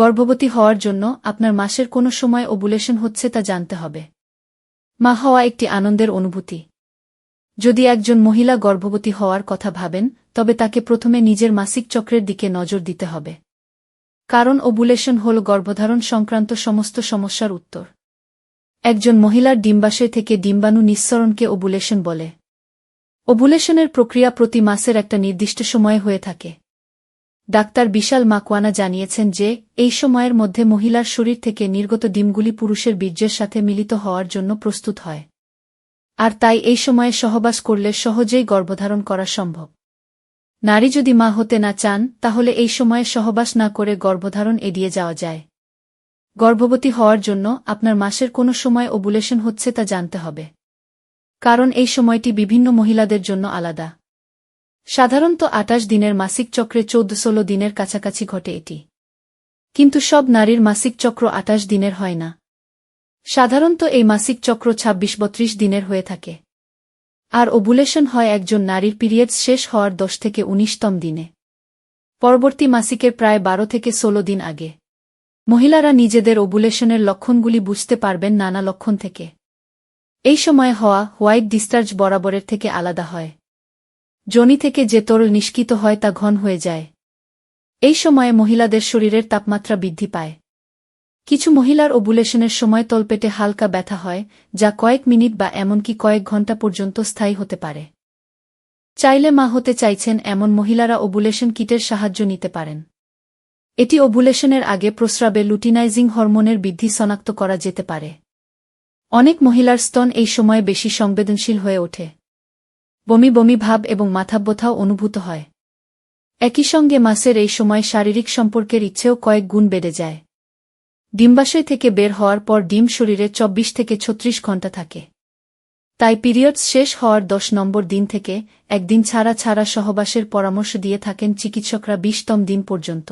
গর্ভবতী হওয়ার জন্য আপনার মাসের কোনো সময় ওবুলেশন হচ্ছে তা জানতে হবে। মা হওয়া একটি আনন্দের অনুভূতি। যদি একজন মহিলা গর্ভবতী হওয়ার কথা ভাবেন, তবে তাকে প্রথমে নিজের মাসিক চক্রের দিকে নজর দিতে হবে। কারণ ওবুলেশন হল গর্ভধারণ সংক্রান্ত সমস্ত সমস্যার উত্তর। একজন মহিলার ডিম্বাশয় থেকে ডিম্বাণু নিঃসরণকে ওবুলেশন বলে। ওবুলেশনের প্রক্রিয়া প্রতি মাসের একটা নির্দিষ্ট সময়ে হয়ে থাকে। ডাক্তার বিশাল মাকওয়ানা জানিয়েছেন যে, এই সময়ের মধ্যে মহিলার শরীর থেকে নির্গত ডিমগুলি পুরুষের বীর্যের সাথে মিলিত হওয়ার জন্য প্রস্তুত হয়। আর তাই এই সময়ে সহবাস করলে সহজেই গর্ভধারণ করা সম্ভব। নারী যদি মা হতে না চান, তাহলে এই সময়ে সহবাস না করে গর্ভধারণ এড়িয়ে যাওয়া যায়। গর্ভবতী হওয়ার জন্য আপনার মাসের কোনো সময় ওবুলেশন হচ্ছে তা জানতে হবে। কারণ এই সময়টি বিভিন্ন মহিলাদের জন্য আলাদা। সাধারণত আটাশ দিনের মাসিক চক্রে চৌদ্দ ষোলো দিনের কাছাকাছি ঘটে এটি। কিন্তু সব নারীর মাসিক চক্র আটাশ দিনের হয় না। সাধারণত এই মাসিক চক্র ছাব্বিশ বত্রিশ দিনের হয়ে থাকে। আর ওবুলেশন হয় একজন নারীর পিরিয়ডস শেষ হওয়ার দশ থেকে উনিশতম দিনে। পরবর্তী মাসিকের প্রায় বারো থেকে ষোলো দিন আগে। মহিলারা নিজেদের ওবুলেশনের লক্ষণগুলি বুঝতে পারবেন নানা লক্ষণ থেকে। এই সময় হওয়া হোয়াইট ডিসচার্জ বরাবরের থেকে আলাদা হয়। জনি থেকে যে তরল নিষ্কিত হয় তা ঘন হয়ে যায়। এই সময়ে মহিলাদের শরীরের তাপমাত্রা বৃদ্ধি পায়। কিছু মহিলার ওবুলেশনের সময় তলপেটে হালকা ব্যথা হয়, যা কয়েক মিনিট বা এমনকি কয়েক ঘণ্টা পর্যন্ত স্থায়ী হতে পারে। চাইলে মা হতে চাইছেন এমন মহিলারা ওবুলেশন কিটের সাহায্য নিতে পারেন। এটি ওবুলেশনের আগে প্রস্রাবে লুটিনাইজিং হরমোনের বৃদ্ধি শনাক্ত করা যেতে পারে। অনেক মহিলার স্তন এই সময়ে বেশি সংবেদনশীল হয়ে ওঠে। বমি বমি ভাব এবং মাথাব্যথাও অনুভূত হয়। একই সঙ্গে মাসের এই সময় শারীরিক সম্পর্কের ইচ্ছেও কয়েক গুণ বেড়ে যায়। ডিম্বাশয় থেকে বের হওয়ার পর ডিম শরীরে চব্বিশ থেকে ছত্রিশ ঘণ্টা থাকে। তাই পিরিয়ডস শেষ হওয়ার দশ নম্বর দিন থেকে একদিন ছাড়া ছাড়া সহবাসের পরামর্শ দিয়ে থাকেন চিকিৎসকরা বিশতম দিন পর্যন্ত।